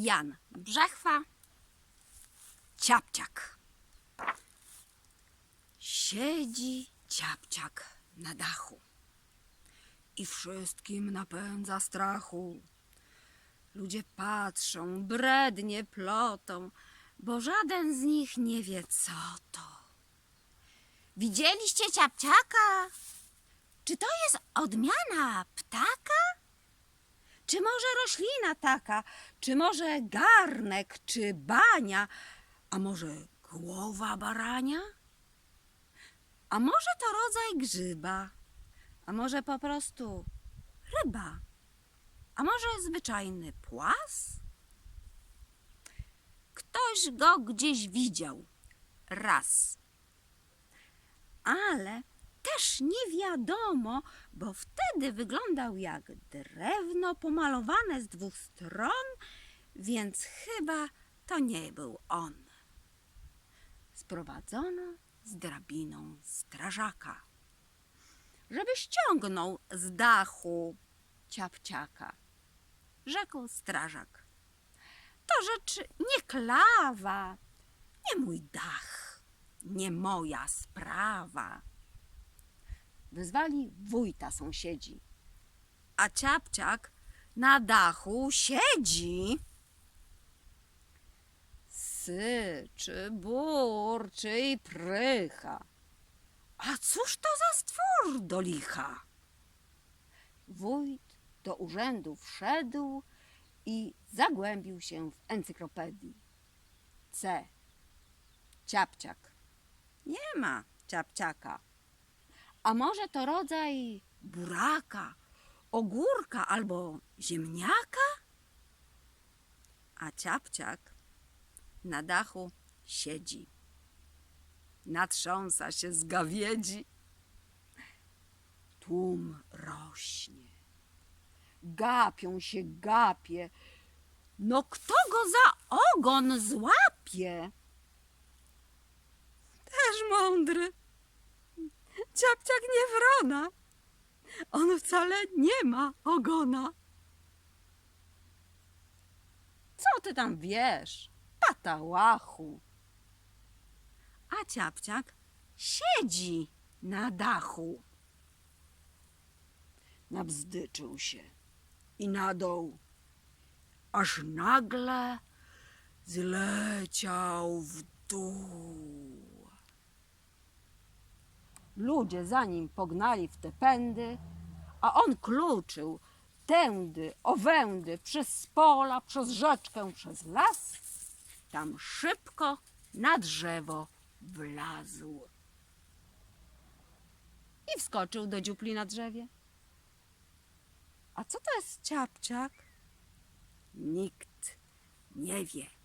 Jan Brzechwa, Ciapciak. Siedzi Ciapciak na dachu i wszystkim napędza strachu. Ludzie patrzą, brednie plotą, bo żaden z nich nie wie, co to. Widzieliście ciapciaka? Czy to jest odmiana ptaka? Może roślina taka? Czy może garnek, czy bania? A może głowa barania? A może to rodzaj grzyba? A może po prostu ryba? A może zwyczajny płas? Ktoś go gdzieś widział raz. Ale też nie wiadomo, bo wtedy wyglądał jak drewno pomalowane z dwóch stron, więc chyba to nie był on. Sprowadzono z drabiną strażaka, żeby ściągnął z dachu ciapciaka. Rzekł strażak. To rzecz nie klawa, nie mój dach, nie moja sprawa. Wyzwali wójta sąsiedzi, a ciapciak na dachu siedzi. Syczy, burczy i prycha. A cóż to za stwór do licha? Wójt do urzędu wszedł i zagłębił się w encyklopedii. C. Ciapciak. Nie ma ciapciaka. A może to rodzaj buraka, ogórka albo ziemniaka? A ciapciak na dachu siedzi. Natrząsa się z gawiedzi. Tłum rośnie. Gapią się gapie. No kto go za ogon złapie? Też mądry. Ciapciak nie wrona. On wcale nie ma ogona. Co ty tam wiesz, patałachu? A ciapciak siedzi na dachu. Nabzdyczył się i na dół, aż nagle zleciał w dół. Ludzie za nim pognali w te pędy, a on kluczył tędy, owędy, przez pola, przez rzeczkę, przez las. Tam szybko na drzewo wlazł. I wskoczył do dziupli na drzewie. A co to jest ciapciak? Nikt nie wie.